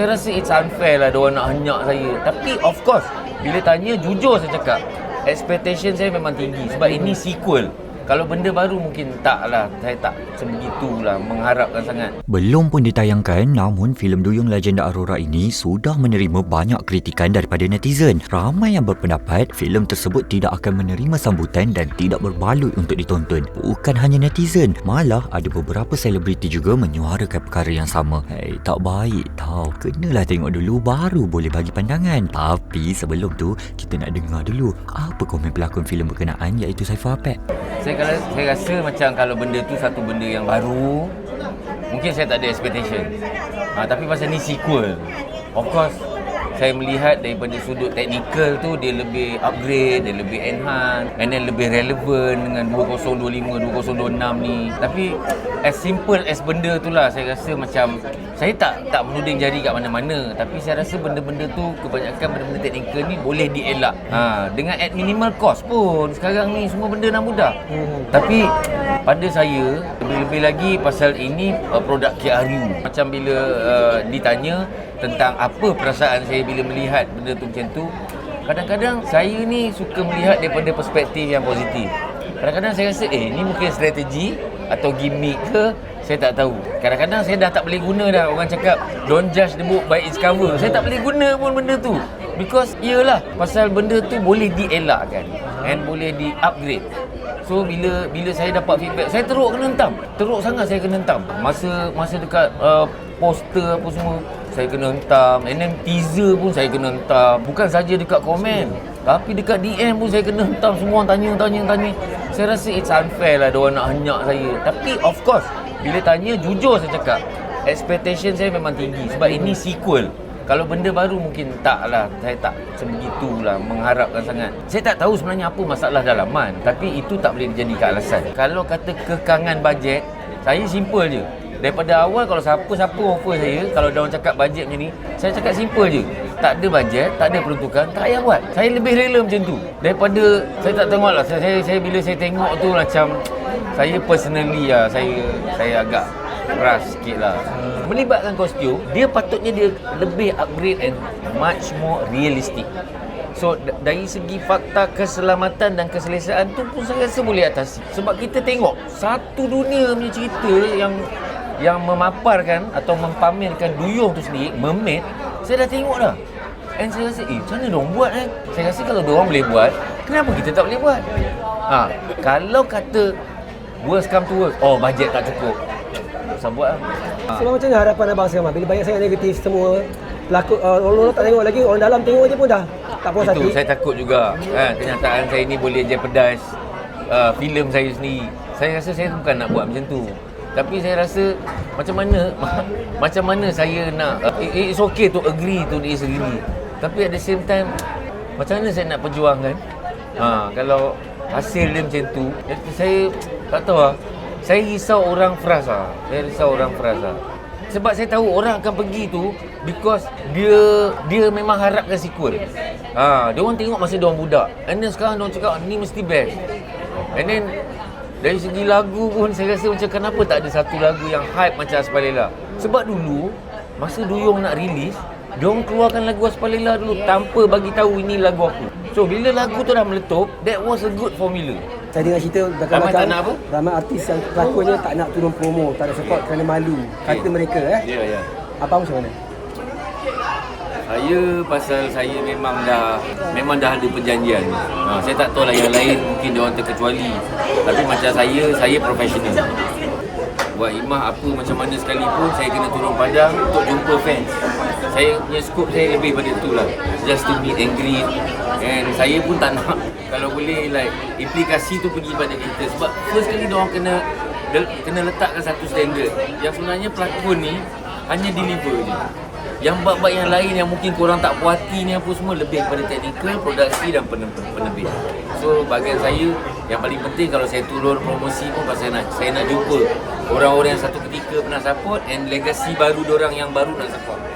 saya rasa it's unfair lah diorang nak henyak saya. Tapi of course, bila tanya jujur saya cakap, expectation saya memang tinggi sebab ini sequel. Kalau benda baru mungkin tak lah. Saya tak sebegitulah mengharapkan sangat. Belum pun ditayangkan namun filem Duyung Legenda Aurora ini sudah menerima banyak kritikan daripada netizen. Ramai yang berpendapat filem tersebut tidak akan menerima sambutan dan tidak berbalut untuk ditonton. Bukan hanya netizen, malah ada beberapa selebriti juga menyuarakan perkara yang sama. Hei, tak baik tau. Kenalah tengok dulu baru boleh bagi pandangan. Tapi sebelum tu, kita nak dengar dulu apa komen pelakon filem berkenaan iaitu Saiful Apek. Saya kalau saya rasa macam kalau benda tu satu benda yang baru, mungkin saya tak ada expectation. Ha, tapi pasal ni sequel. Of course, saya melihat daripada sudut teknikal tu dia lebih upgrade, dia lebih enhance and then lebih relevan dengan 2025, 2026 ni. Tapi as simple as benda tu lah saya rasa macam saya tak tak menuding jari kat mana-mana tapi saya rasa benda-benda tu kebanyakan benda-benda teknikal ni boleh dielak. Ha, dengan at minimal cost pun sekarang ni semua benda dah mudah. Hmm. Tapi pada saya lebih-lebih lagi pasal ini uh, produk KRU. Macam bila uh, ditanya tentang apa perasaan saya bila melihat benda tu macam tu. Kadang-kadang saya ni suka melihat daripada perspektif yang positif. Kadang-kadang saya rasa eh ni mungkin strategi atau gimmick ke? Saya tak tahu. Kadang-kadang saya dah tak boleh guna dah orang cakap don't judge the book by its cover. Saya tak boleh guna pun benda tu because iyalah pasal benda tu boleh dielakkan and boleh di upgrade So bila bila saya dapat feedback, saya teruk kena hentam. Teruk sangat saya kena hentam. Masa masa dekat uh, poster apa semua, saya kena hentam. And then teaser pun saya kena hentam. Bukan saja dekat komen, tapi dekat DM pun saya kena hentam. Semua orang tanya, tanya, tanya. Saya rasa it's unfair lah diorang nak henyak saya. Tapi of course, bila tanya jujur saya cakap, expectation saya memang tinggi sebab ini sequel. Kalau benda baru mungkin tak lah. Saya tak sebegitulah mengharapkan sangat. Saya tak tahu sebenarnya apa masalah dalaman. Tapi itu tak boleh dijadikan alasan. Kalau kata kekangan bajet Saya simple je. Daripada awal kalau siapa-siapa offer saya Kalau dia cakap bajet macam ni Saya cakap simple je. Tak ada bajet, tak ada peruntukan Tak payah buat. Saya lebih rela macam tu. Daripada Saya tak tengok lah. Saya, saya, saya bila saya tengok tu macam Saya personally lah Saya saya agak keras sikit lah Melibatkan kostum Dia patutnya dia lebih upgrade and much more realistic So dari segi fakta keselamatan dan keselesaan tu pun saya rasa boleh atasi Sebab kita tengok satu dunia punya cerita yang yang memaparkan atau mempamerkan duyung tu sendiri, mermaid, saya dah tengok dah. And saya rasa, eh macam mana diorang buat eh? Saya rasa kalau diorang boleh buat, kenapa kita tak boleh buat? Ha, kalau kata worst come to worst, oh bajet tak cukup. Tak usah buat lah. Ha. Sebab macam mana harapan abang sekarang Bila banyak sangat negatif semua pelakon uh, orang-orang tak tengok lagi orang dalam tengok je pun dah tak puas Itu hati. saya takut juga kan kenyataan saya ni boleh jeopardize uh, filem saya sendiri. Saya rasa saya bukan nak buat macam tu. Tapi saya rasa macam mana macam mana saya nak uh, it- it's okay to agree to disagree. Tapi at the same time macam mana saya nak perjuangkan? Ha kalau hasil dia macam tu, saya tak tahu lah. Saya risau orang frust lah. Saya risau orang frust lah. Sebab saya tahu orang akan pergi tu because dia dia memang harapkan sequel. Ha, dia orang tengok masa dia orang budak. And then sekarang dia orang cakap ni mesti best. And then dari segi lagu pun saya rasa macam kenapa tak ada satu lagu yang hype macam Aspalela. Sebab dulu masa Duyung nak release, dia orang keluarkan lagu Aspalela dulu tanpa bagi tahu ini lagu aku. So bila lagu tu dah meletup, that was a good formula. Saya dengar cerita Ramai belakang-belakang tak nak apa? Ramai artis yang pelakonnya tak nak turun promo Tak ada support kerana malu Kata mereka eh Ya, ya. Apa macam mana? Saya pasal saya memang dah memang dah ada perjanjian. Ha, saya tak tahu lah yang lain mungkin dia orang terkecuali. Tapi macam saya, saya profesional. Buat imah apa macam mana sekalipun saya kena turun padang untuk jumpa fans. Saya punya scope saya lebih pada tu lah. Just to meet and greet. And saya pun tak nak kalau boleh like implikasi tu pergi pada kita sebab first kali dia orang kena kena letakkan satu standard. Yang sebenarnya pelakon ni hanya deliver je. Yang bab-bab yang lain yang mungkin korang tak puas hati ni apa semua lebih kepada teknikal, produksi dan pen- penerbit. So bagian saya yang paling penting kalau saya turun promosi pun pasal saya nak saya nak jumpa orang-orang yang satu ketika pernah support and legasi baru orang yang baru nak support.